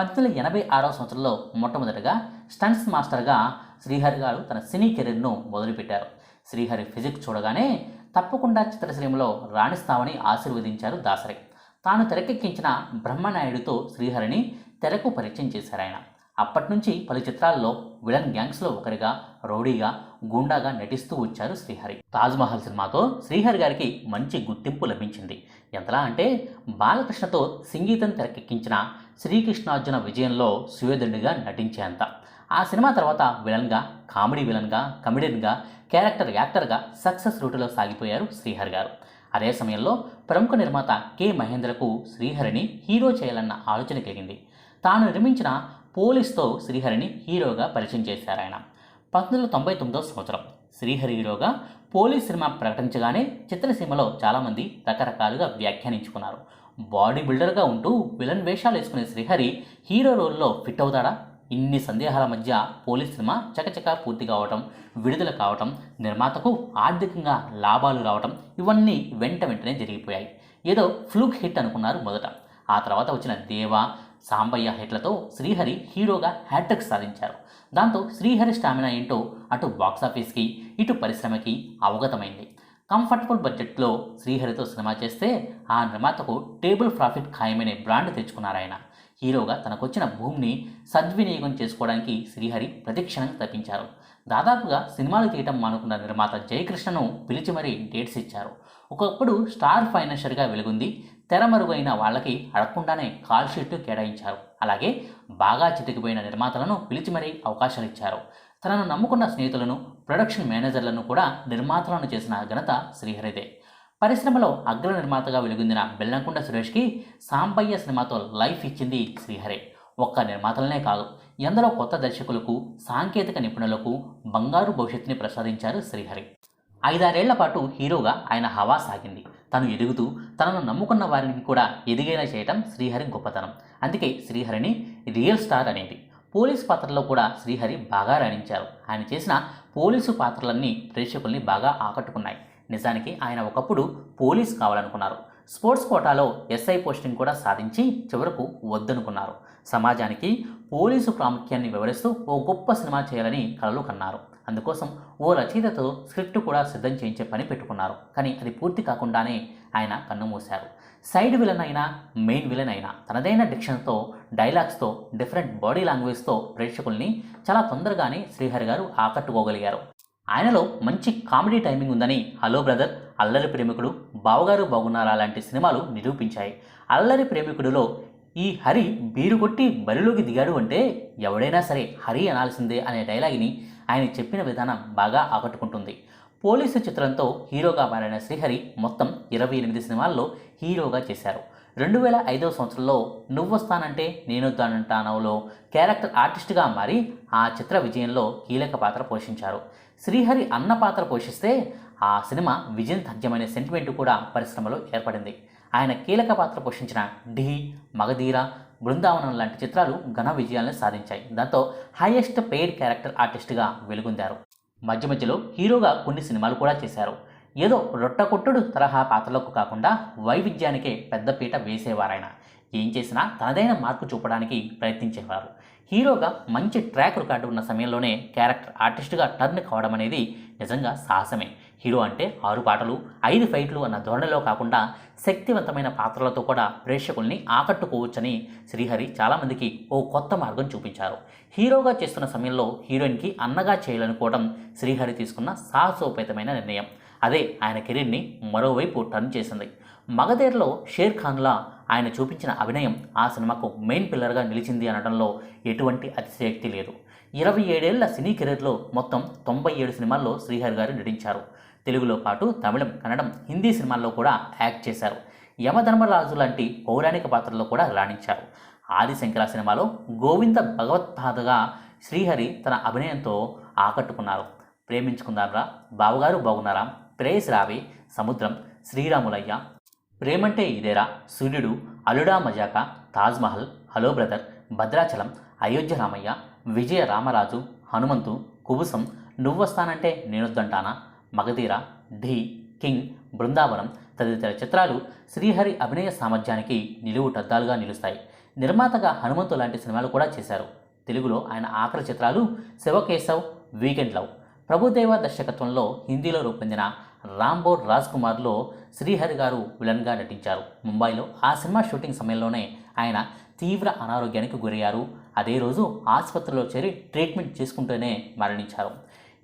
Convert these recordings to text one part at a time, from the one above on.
పంతొమ్మిది వందల ఎనభై ఆరవ సంవత్సరంలో మొట్టమొదటిగా స్టంట్స్ మాస్టర్గా శ్రీహరి గారు తన సినీ కెరీర్ను మొదలుపెట్టారు. శ్రీహరి ఫిజిక్స్ చూడగానే తప్పకుండా చిత్రశ్రీమలో రాణిస్తామని ఆశీర్వదించారు దాసరి. తాను తెరకెక్కించిన బ్రహ్మనాయుడితో శ్రీహరిని తెరకు పరిచయం చేశారు ఆయన అప్పటి నుంచి పలు చిత్రాల్లో విలన్ గ్యాంగ్స్లో ఒకరిగా రౌడీగా గుండాగా నటిస్తూ వచ్చారు శ్రీహరి. తాజ్మహల్ సినిమాతో శ్రీహరి గారికి మంచి గుర్తింపు లభించింది. ఎంతలా అంటే బాలకృష్ణతో సంగీతం తెరకెక్కించిన శ్రీకృష్ణార్జున విజయంలో సుయోధనుడిగా నటించేంత. ఆ సినిమా తర్వాత విలన్గా కామెడీ విలన్గా కమెడియన్గా క్యారెక్టర్ యాక్టర్గా సక్సెస్ రూటులో సాగిపోయారు శ్రీహరి గారు. అదే సమయంలో ప్రముఖ నిర్మాత కె మహేంద్రకు శ్రీహరిని హీరో చేయాలన్న ఆలోచన కలిగింది. తాను నిర్మించిన పోలీస్తో శ్రీహరిని హీరోగా పరిచయం చేశారు ఆయన. పంతొమ్మిది వందల తొంభై తొమ్మిదో సంవత్సరం. శ్రీహరి హీరోగా పోలీస్ సినిమా ప్రకటించగానే చిత్రసీమలో చాలామంది రకరకాలుగా వ్యాఖ్యానించుకున్నారు. బాడీ బిల్డర్గా ఉంటూ విలన్ వేషాలు వేసుకునే శ్రీహరి హీరో రోల్లో ఫిట్ అవుతాడా? ఇన్ని సందేహాల మధ్య పోలీస్ సినిమా చకచకా పూర్తి కావటం విడుదల కావటం నిర్మాతకు ఆర్థికంగా లాభాలు రావటం ఇవన్నీ వెంట వెంటనే జరిగిపోయాయి. ఏదో ఫ్లూక్ హిట్ అనుకున్నారు మొదట. ఆ తర్వాత వచ్చిన దేవా సాంబయ్య హిట్లతో శ్రీహరి హీరోగా హ్యాట్రిక్ సాధించారు. దాంతో శ్రీహరి స్టామినా ఏంటో అటు బాక్సాఫీస్కి ఇటు పరిశ్రమకి అవగతమైంది. కంఫర్టబుల్ బడ్జెట్లో శ్రీహరితో సినిమా చేస్తే ఆ నిర్మాతకు టేబుల్ ప్రాఫిట్ ఖాయమనే బ్రాండ్ తెచ్చుకున్నారు ఆయన హీరోగా తనకొచ్చిన భూమిని సద్వినియోగం చేసుకోవడానికి శ్రీహరి ప్రతిక్షణం తప్పించారు. దాదాపుగా సినిమాలు తీయటం మానుకున్న నిర్మాత జయకృష్ణను పిలిచి మరీ డేట్స్ ఇచ్చారు. ఒకప్పుడు స్టార్ ఫైనాన్షియర్గా వెలుగుంది తెరమరుగైన వాళ్ళకి అడగకుండానే కాల్ షీట్ కేటాయించారు. అలాగే బాగా చితికిపోయిన నిర్మాతలను పిలిచి మరీ అవకాశాలు ఇచ్చారు. తనను నమ్ముకున్న స్నేహితులను ప్రొడక్షన్ మేనేజర్లను కూడా నిర్మాతలను చేసిన ఘనత శ్రీహరిదే. పరిశ్రమలో అగ్ర నిర్మాతగా వెలుగొందిన బెల్లంకొండ సురేష్కి సాంబయ్య సినిమాతో లైఫ్ ఇచ్చింది శ్రీహరే. ఒక్క నిర్మాతలనే కాదు ఎందరో కొత్త దర్శకులకు సాంకేతిక నిపుణులకు బంగారు భవిష్యత్తుని ప్రసాదించారు శ్రీహరి. ఐదారేళ్ళ పాటు హీరోగా ఆయన హవా సాగింది. తను ఎదుగుతూ తనను నమ్ముకున్న వారిని కూడా ఎదిగేలా చేయటం శ్రీహరి గొప్పతనం. అందుకే శ్రీహరిని రియల్ స్టార్ అనేది. పోలీస్ పాత్రలో కూడా శ్రీహరి బాగా రాణించారు. ఆయన చేసిన పోలీసు పాత్రలన్నీ ప్రేక్షకుల్ని బాగా ఆకట్టుకున్నాయి. నిజానికి ఆయన ఒకప్పుడు పోలీస్ కావాలనుకున్నారు. స్పోర్ట్స్ కోటాలో ఎస్ఐ పోస్టింగ్ కూడా సాధించి చివరకు వద్దనుకున్నారు. సమాజానికి పోలీసు ప్రాముఖ్యాన్ని వివరిస్తూ ఓ గొప్ప సినిమా చేయాలని కలలు కన్నారు. అందుకోసం ఓ రచయితతో స్క్రిప్ట్ కూడా సిద్ధం చేయించే పని పెట్టుకున్నారు. కానీ అది పూర్తి కాకుండానే ఆయన కన్నుమూశారు సైడ్ విలన్ అయినా మెయిన్ విలన్ అయినా తనదైన డిక్షన్తో డైలాగ్స్తో డిఫరెంట్ బాడీ లాంగ్వేజ్తో ప్రేక్షకుల్ని చాలా తొందరగానే శ్రీహరి గారు ఆకట్టుకోగలిగారు. ఆయనలో మంచి కామెడీ టైమింగ్ ఉందని హలో బ్రదర్ అల్లరి ప్రేమికుడు బావగారు బాగున్నారా లాంటి సినిమాలు నిరూపించాయి. అల్లరి ప్రేమికుడిలో ఈ హరి బీరు కొట్టి బరిలోకి దిగాడు అంటే ఎవడైనా సరే హరి అనాల్సిందే అనే డైలాగ్ని ఆయన చెప్పిన విధానం బాగా ఆకట్టుకుంటుంది. పోలీసు చిత్రంతో హీరోగా మారిన శ్రీహరి మొత్తం ఇరవై ఎనిమిది సినిమాల్లో హీరోగా చేశారు. రెండు వేల ఐదవ సంవత్సరంలో నువ్వొస్తానంటే నేనొద్దానంటానవులో క్యారెక్టర్ ఆర్టిస్ట్గా మారి ఆ చిత్ర విజయంలో కీలక పాత్ర పోషించారు. శ్రీహరి అన్న పాత్ర పోషిస్తే ఆ సినిమా విజయం తథ్యమైన సెంటిమెంట్ కూడా పరిశ్రమలో ఏర్పడింది. ఆయన కీలక పాత్ర పోషించిన ఢీ మగధీర బృందావనం లాంటి చిత్రాలు ఘన విజయాలను సాధించాయి. దాంతో హైయెస్ట్ పెయిడ్ క్యారెక్టర్ ఆర్టిస్ట్గా వెలుగొందారు. మధ్య మధ్యలో హీరోగా కొన్ని సినిమాలు కూడా చేశారు. ఏదో రొట్టకొట్టుడు తరహా పాత్రలకు కాకుండా వైవిధ్యానికే పెద్దపీట వేసేవారాయన. ఏం చేసినా తనదైన మార్పు చూపడానికి ప్రయత్నించేవారు. హీరోగా మంచి ట్రాక్ రికార్డు ఉన్న సమయంలోనే క్యారెక్టర్ ఆర్టిస్ట్గా టర్న్ కావడం అనేది నిజంగా సాహసమే. హీరో అంటే ఆరు పాటలు ఐదు ఫైట్లు అన్న ధోరణిలో కాకుండా శక్తివంతమైన పాత్రలతో కూడా ప్రేక్షకుల్ని ఆకట్టుకోవచ్చని శ్రీహరి చాలామందికి ఓ కొత్త మార్గం చూపించారు. హీరోగా చేస్తున్న సమయంలో హీరోయిన్కి అన్నగా చేయాలనుకోవడం శ్రీహరి తీసుకున్న సాహసోపేతమైన నిర్ణయం. అదే ఆయన కెరీర్ని మరోవైపు టర్న్ చేసింది. మగధీరలో షేర్ ఖాన్లా ఆయన చూపించిన అభినయం ఆ సినిమాకు మెయిన్ పిల్లర్గా నిలిచింది అనడంలో ఎటువంటి అతిశయోక్తి లేదు. ఇరవై ఏడేళ్ళ సినీ కెరీర్లో మొత్తం తొంభై ఏడు సినిమాల్లో శ్రీహరి గారు నటించారు. తెలుగులో పాటు తమిళం కన్నడం హిందీ సినిమాల్లో కూడా యాక్ట్ చేశారు. యమధర్మరాజు లాంటి పౌరాణిక పాత్రల్లో కూడా రాణించారు. ఆదిశంకర సినిమాలో గోవింద భగవత్పాదగా శ్రీహరి తన అభినయంతో ఆకట్టుకున్నారు. ప్రేమించుకున్నారా బావగారు బాగున్నారా? ప్రేయస్ రావే సముద్రం శ్రీరాములయ్య. ప్రేమంటే ఇదేరా సూర్యుడు Alluda Majaka Taj Mahal hello brother Bhadrachalam Ayodhya Ramayya Vijaya Ramaraju Hanumanthu Kubusam Nuvvostanante Nenoddantana? Magadheera Dhee king Brindavanam తదితర చిత్రాలు శ్రీహరి అభినయ సామర్థ్యానికి నిలువుటద్దాలుగా నిలుస్తాయి. నిర్మాతగా హనుమంతు లాంటి సినిమాలు కూడా చేశారు. తెలుగులో ఆయన ఆఖరి చిత్రాలు శివకేశవ్ వీకెండ్ లవ్. ప్రభుదేవ దర్శకత్వంలో హిందీలో రూపొందిన రాంబో రాజ్ కుమార్లో శ్రీహరి గారు విలన్గా నటించారు. ముంబైలో ఆ సినిమా షూటింగ్ సమయంలోనే ఆయన తీవ్ర అనారోగ్యానికి గురయ్యారు. అదే రోజు ఆసుపత్రిలో చేరి ట్రీట్మెంట్ చేసుకుంటూనే మరణించారు.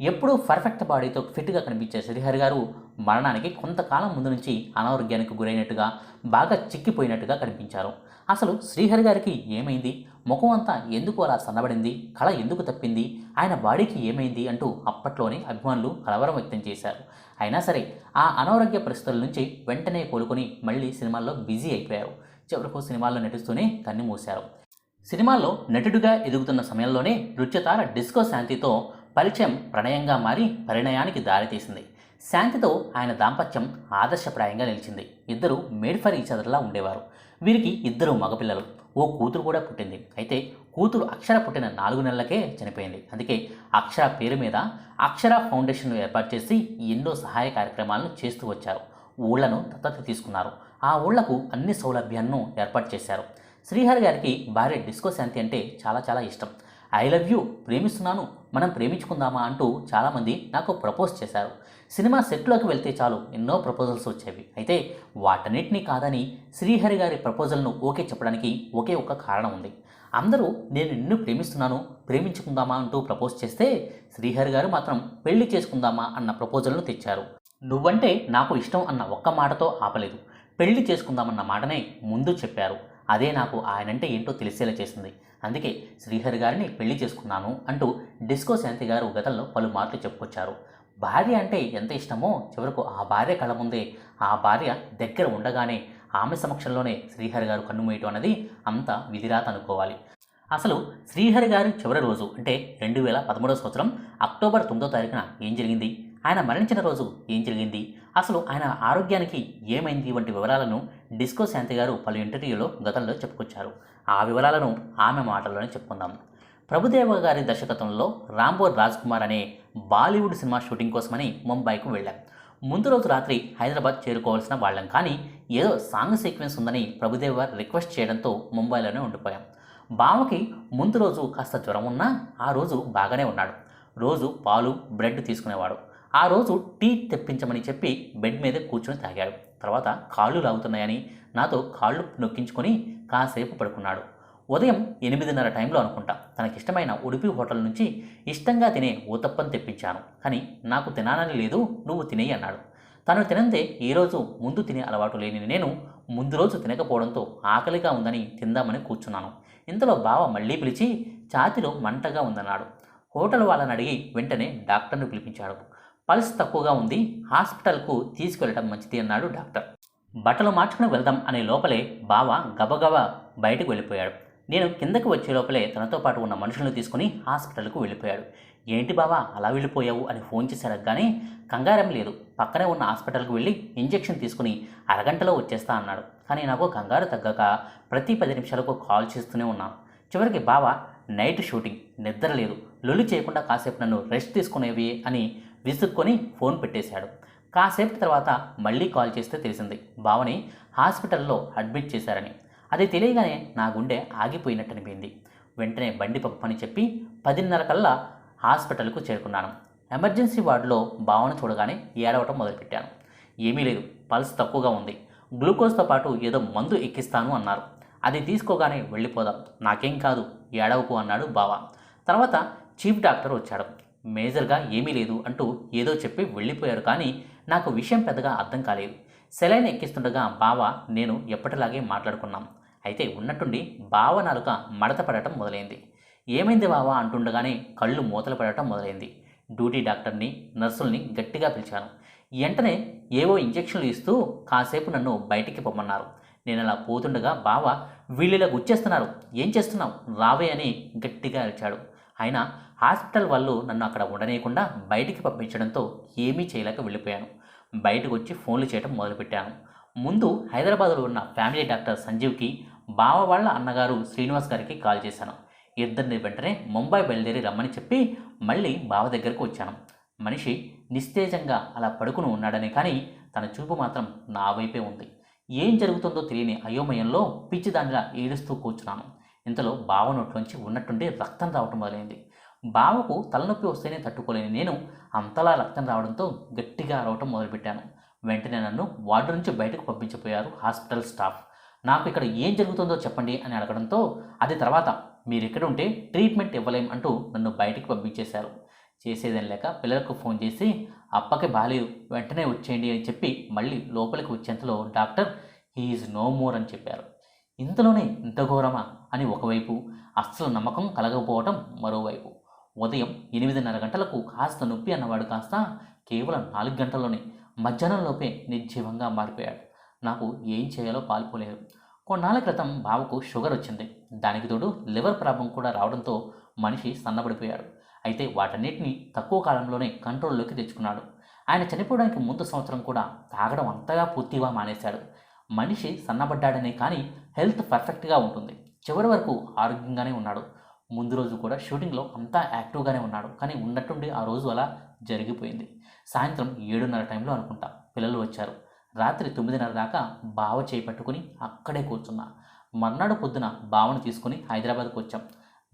ఎప్పుడూ పర్ఫెక్ట్ బాడీతో ఫిట్గా కనిపించే శ్రీహరి గారు మరణానికి కొంతకాలం ముందు నుంచి అనారోగ్యానికి గురైనట్టుగా బాగా చిక్కిపోయినట్టుగా కనిపించారు. అసలు శ్రీహరి గారికి ఏమైంది? ముఖం అంతా ఎందుకు అలా సన్నబడింది? కళ ఎందుకు తప్పింది? ఆయన బాడీకి ఏమైంది? అంటూ అప్పట్లోనే అభిమానులు కలవరం వ్యక్తం చేశారు. అయినా సరే ఆ అనారోగ్య పరిస్థితుల నుంచి వెంటనే కోలుకొని మళ్ళీ సినిమాల్లో బిజీ అయిపోయారు. చివరకు సినిమాల్లో నటిస్తూనే కన్నుమూశారు సినిమాల్లో నటుడుగా ఎదుగుతున్న సమయంలోనే నృత్యతార డిస్కో శాంతితో పరిచయం ప్రణయంగా మారి పరిణయానికి దారితీసింది శాంతితో ఆయన దాంపత్యం ఆదర్శప్రాయంగా నిలిచింది. ఇద్దరు మేడ్ ఫర్ ఈచ్ అదర్లా ఉండేవారు. వీరికి ఇద్దరు మగపిల్లలు. ఓ కూతురు కూడా పుట్టింది. అయితే కూతురు అక్షర పుట్టిన నాలుగు నెలలకే చనిపోయింది. అందుకే అక్షర పేరు మీద అక్షర ఫౌండేషన్ ఏర్పాటు చేసి ఎన్నో సహాయ కార్యక్రమాలను చేస్తూ వచ్చారు. ఊళ్ళను దత్తత తీసుకున్నారు. ఆ ఊళ్ళకు అన్ని సౌలభ్యాలను ఏర్పాటు చేశారు. శ్రీహరి గారికి భార్య డిస్కో శాంతి అంటే చాలా చాలా ఇష్టం. ఐ లవ్ యూ ప్రేమిస్తున్నాను మనం ప్రేమించుకుందామా అంటూ చాలామంది నాకు ప్రపోజ్ చేశారు. సినిమా సెట్లోకి వెళ్తే చాలు ఎన్నో ప్రపోజల్స్ వచ్చేవి. అయితే వాటన్నిటినీ కాదని శ్రీహరి గారి ప్రపోజల్ను ఓకే చెప్పడానికి ఒకే ఒక కారణం ఉంది. అందరూ నేను నిన్ను ప్రేమిస్తున్నాను ప్రేమించుకుందామా అంటూ ప్రపోజ్ చేస్తే శ్రీహరి గారు మాత్రం పెళ్ళి చేసుకుందామా అన్న ప్రపోజల్ను తెచ్చారు. నువ్వంటే నాకు ఇష్టం అన్న ఒక్క మాటతో ఆపలేదు. పెళ్ళి చేసుకుందామన్న మాటనే ముందు చెప్పారు. అదే నాకు ఆయనంటే ఏంటో తెలిసేలా చేసింది. అందుకే శ్రీహరి గారిని పెళ్ళి చేసుకున్నాను అంటూ డిస్కో శాంతి గారు గతంలో పలుమార్లు చెప్పుకొచ్చారు. భార్య అంటే ఎంత ఇష్టమో చివరకు ఆ భార్య కళ ముందే ఆ భార్య దగ్గర ఉండగానే ఆమె సమక్షంలోనే శ్రీహరి గారు కన్నుమూయటం అనేది అంత విధిరాత అనుకోవాలి. అసలు శ్రీహరి గారి చివరి రోజు అంటే రెండు వేల పదమూడవ సంవత్సరం అక్టోబర్ తొమ్మిదో తారీఖున ఏం జరిగింది? ఆయన మరణించిన రోజు ఏం జరిగింది? అసలు ఆయన ఆరోగ్యానికి ఏమైంది వంటి వివరాలను డిస్కో శాంతి గారు పలు ఇంటర్వ్యూలో గతంలో చెప్పుకొచ్చారు. ఆ వివరాలను ఆమె మాటల్లోనే చెప్పుకుందాం. ప్రభుదేవ గారి దర్శకత్వంలో రాంబోర్ రాజ్ కుమార్ అనే బాలీవుడ్ సినిమా షూటింగ్ కోసమని ముంబైకు వెళ్ళాం. ముందు రోజు రాత్రి హైదరాబాద్ చేరుకోవాల్సిన వాళ్ళం కానీ ఏదో సాంగ్ సీక్వెన్స్ ఉందని ప్రభుదేవ గారు రిక్వెస్ట్ చేయడంతో ముంబైలోనే ఉండిపోయాం. బావకి ముందు రోజు కాస్త జ్వరం ఉన్నా ఆ రోజు బాగానే ఉన్నాడు. రోజు పాలు బ్రెడ్ తీసుకునేవాడు. ఆ రోజు టీ తెప్పించమని చెప్పి బెడ్ మీద కూర్చొని తాగాడు. తర్వాత కాళ్ళు లాగుతున్నాయని నాతో కాళ్ళు నొక్కించుకొని కాసేపు పడుకున్నాడు. ఉదయం ఎనిమిదిన్నర టైంలో అనుకుంటా. తనకిష్టమైన ఉడిపి హోటల్ నుంచి ఇష్టంగా తినే ఊతప్పని తెప్పించాను. కానీ నాకు తినాలని లేదు నువ్వు తినేయి అన్నాడు. తను తినందే ఈ రోజు ముందు తినే అలవాటు లేని నేను ముందు రోజు తినకపోవడంతో ఆకలిగా ఉందని తిందామని కూర్చున్నాను. ఇంతలో బావ మళ్ళీ పిలిచి ఛాతిలో మంటగా ఉందన్నాడు. హోటల్ వాళ్ళని అడిగి వెంటనే డాక్టర్ను పిలిపించాడు. పల్స్ తక్కువగా ఉంది హాస్పిటల్కు తీసుకెళ్ళడం మంచిది అన్నాడు డాక్టర్. బట్టలు మార్చుకుని వెళ్దాం అనే లోపలే బావ గబగబా బయటకు వెళ్ళిపోయాడు. నేను కిందకు వచ్చే లోపలే తనతో పాటు ఉన్న మనుషులను తీసుకుని హాస్పిటల్కు వెళ్ళిపోయాడు. ఏంటి బావా అలా వెళ్ళిపోయావు అని ఫోన్ చేశారు కానీ కంగారం లేదు పక్కనే ఉన్న హాస్పిటల్కి వెళ్ళి ఇంజెక్షన్ తీసుకుని అరగంటలో వచ్చేస్తా అన్నాడు. కానీ నాకు కంగారు తగ్గక ప్రతి పది నిమిషాలకు కాల్ చేస్తూనే ఉన్నాను చివరికి బావ నైట్ షూటింగ్ నిద్ర లేదు లొల్లి చేయకుండా కాసేపు నన్ను రెస్ట్ తీసుకునేవి అని విసుక్కొని ఫోన్ పెట్టేశాడు. కాసేపు తర్వాత మళ్ళీ కాల్ చేస్తే తెలిసింది బావని హాస్పిటల్లో అడ్మిట్ చేశారని. అది తెలియగానే నా గుండె ఆగిపోయినట్టు అనిపింది వెంటనే బండి పప్పని చెప్పి పదిన్నర కల్లా హాస్పిటల్కు చేరుకున్నాను. ఎమర్జెన్సీ వార్డులో బావను చూడగానే ఏడవటం మొదలుపెట్టాను. ఏమీ లేదు పల్స్ తక్కువగా ఉంది. గ్లూకోజ్తో పాటు ఏదో మందు ఎక్కిస్తాను అన్నారు. అది తీసుకోగానే వెళ్ళిపోదాం నాకేం కాదు ఏడవకు అన్నాడు బావ తర్వాత చీఫ్ డాక్టర్ వచ్చాడు. మేజర్గా ఏమీ లేదు అంటూ ఏదో చెప్పి వెళ్ళిపోయారు కానీ నాకు విషయం పెద్దగా అర్థం కాలేదు. సెలైన్ ఎక్కిస్తుండగా బావ నేను ఎప్పటిలాగే మాట్లాడుకున్నాం. అయితే ఉన్నట్టుండి బావ నాలుక మడత పడటం మొదలైంది. ఏమైంది బావ అంటుండగానే కళ్ళు మూతలు పడటం మొదలైంది. డ్యూటీ డాక్టర్ని నర్సుల్ని గట్టిగా పిలిచాను. వెంటనే ఏవో ఇంజెక్షన్లు ఇస్తూ కాసేపు నన్ను బయటికి పొమ్మన్నారు. నేను అలా పోతుండగా బావ వీళ్ళిలా గుచ్చేస్తున్నారు. ఏం చేస్తున్నావు? రావే అని గట్టిగా అరిచాడు. అయినా హాస్పిటల్ వాళ్ళు నన్ను అక్కడ ఉండనీయకుండా బయటికి పంపించడంతో ఏమీ చేయలేక వెళ్ళిపోయాను. బయటకు వచ్చి ఫోన్లు చేయడం మొదలుపెట్టాను. ముందు హైదరాబాద్లో ఉన్న ఫ్యామిలీ డాక్టర్ సంజీవ్కి బావ వాళ్ళ అన్నగారు శ్రీనివాస్ గారికి కాల్ చేశాను. ఇద్దరిని వెంటనే ముంబై బయలుదేరి రమ్మని చెప్పి మళ్ళీ బావ దగ్గరకు వచ్చాను. మనిషి నిస్తేజంగా అలా పడుకుని ఉన్నాడని కానీ తన చూపు మాత్రం నా వైపే ఉంది. ఏం జరుగుతుందో తెలియని అయోమయంలో పిచ్చి దానిలా ఏడుస్తూ కూర్చున్నాను. ఇంతలో బావ నోట్లోంచి ఉన్నట్టుండి రక్తం రావటం మొదలైంది. బావకు తలనొప్పి వస్తేనే తట్టుకోలేని నేను అంతలా రక్తం రావడంతో గట్టిగా అరవటం మొదలుపెట్టాను. వెంటనే నన్ను వార్డు నుంచి బయటకు పంపించిపోయారు హాస్పిటల్ స్టాఫ్. నాకు ఇక్కడ ఏం జరుగుతుందో చెప్పండి అని అడగడంతో అది తర్వాత మీరు ఇక్కడ ఉంటే ట్రీట్మెంట్ ఇవ్వలేం అంటూ నన్ను బయటికి పంపించేశారు. చేసేదని లేక పిల్లలకు ఫోన్ చేసి అప్పకి బాలేదు వెంటనే వచ్చేయండి అని చెప్పి మళ్ళీ లోపలికి వచ్చేంతలో డాక్టర్ హీఈస్ నో మోర్ అని చెప్పారు. ఇంతలోనే ఇంత ఘోరమా అని ఒకవైపు అస్సలు నమ్మకం కలగకపోవటం మరోవైపు. ఉదయం ఎనిమిదిన్నర గంటలకు కాస్త నొప్పి అన్నవాడు కాస్త కేవలం నాలుగు గంటల్లోనే మధ్యాహ్నంలోపే నిర్జీవంగా మారిపోయాడు. నాకు ఏం చేయాలో పాల్పోలేదు. కొన్నాళ్ళ క్రితం బావకు షుగర్ వచ్చింది. దానికి తోడు లివర్ ప్రాబ్లం కూడా రావడంతో మనిషి సన్నబడిపోయాడు. అయితే వాటన్నిటిని తక్కువ కాలంలోనే కంట్రోల్లోకి తెచ్చుకున్నాడు. ఆయన చనిపోవడానికి ముందు సంవత్సరం కూడా తాగడం అంతగా పూర్తిగా మానేశాడు. మనిషి సన్నబడ్డాడనే కానీ హెల్త్ పర్ఫెక్ట్గా ఉంటుంది. చివరి వరకు ఆరోగ్యంగానే ఉన్నాడు. ముందు రోజు కూడా షూటింగ్లో అంతా యాక్టివ్గానే ఉన్నాడు. కానీ ఉన్నట్టుండి ఆ రోజు అలా జరిగిపోయింది. సాయంత్రం ఏడున్నర టైంలో అనుకుంటా పిల్లలు వచ్చారు. రాత్రి తొమ్మిదిన్నర దాకా బావ చేయి పట్టుకుని అక్కడే కూర్చున్నా. మర్నాడు పొద్దున బావను తీసుకుని హైదరాబాద్కు వచ్చాం.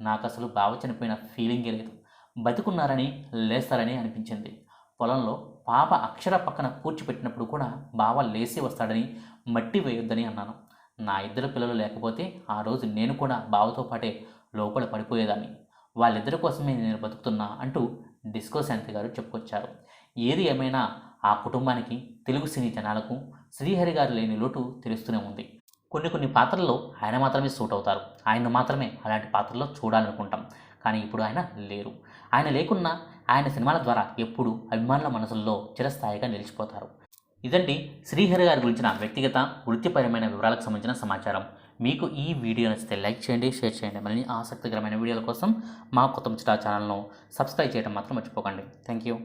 నాకు అసలు బావ చనిపోయిన ఫీలింగే లేదు. బతుకున్నారని లేస్తారని అనిపించింది. పొలంలో పాప అక్షర పక్కన కూర్చిపెట్టినప్పుడు కూడా బావ లేచి వస్తాడని మట్టి వేయొద్దని అన్నాను. నా ఇద్దరు పిల్లలు లేకపోతే ఆ రోజు నేను కూడా బావతో పాటే లోపల పడిపోయేదాన్ని. వాళ్ళిద్దరి కోసమే నేను బతుకుతున్నా అంటూ డిస్కో శాంతి గారు చెప్పుకొచ్చారు. ఏది ఏమైనా ఆ కుటుంబానికి తెలుగు సినీ జనాలకు శ్రీహరి గారు లేని లోటు తెలుస్తూనే ఉంది. కొన్ని కొన్ని పాత్రల్లో ఆయన మాత్రమే సూట్ అవుతారు. ఆయన మాత్రమే అలాంటి పాత్రల్లో చూడాలనుకుంటాం. కానీ ఇప్పుడు ఆయన లేరు. ఆయన లేకున్నా ఆయన సినిమాల ద్వారా ఎప్పుడు అభిమానుల మనసుల్లో చిరస్థాయిగా నిలిచిపోతారు. ఇదండి శ్రీహరి గారి గురించిన వ్యక్తిగత వృత్తిపరమైన వివరాలకు సంబంధించిన సమాచారం. మీకు ఈ వీడియో నచ్చితే లైక్ చేయండి షేర్ చేయండి. మళ్ళీ ఆసక్తికరమైన వీడియోల కోసం మా కొత్త ముచ్చట ఛానల్ను సబ్స్క్రైబ్ చేయడం మాత్రం మర్చిపోకండి. Thank you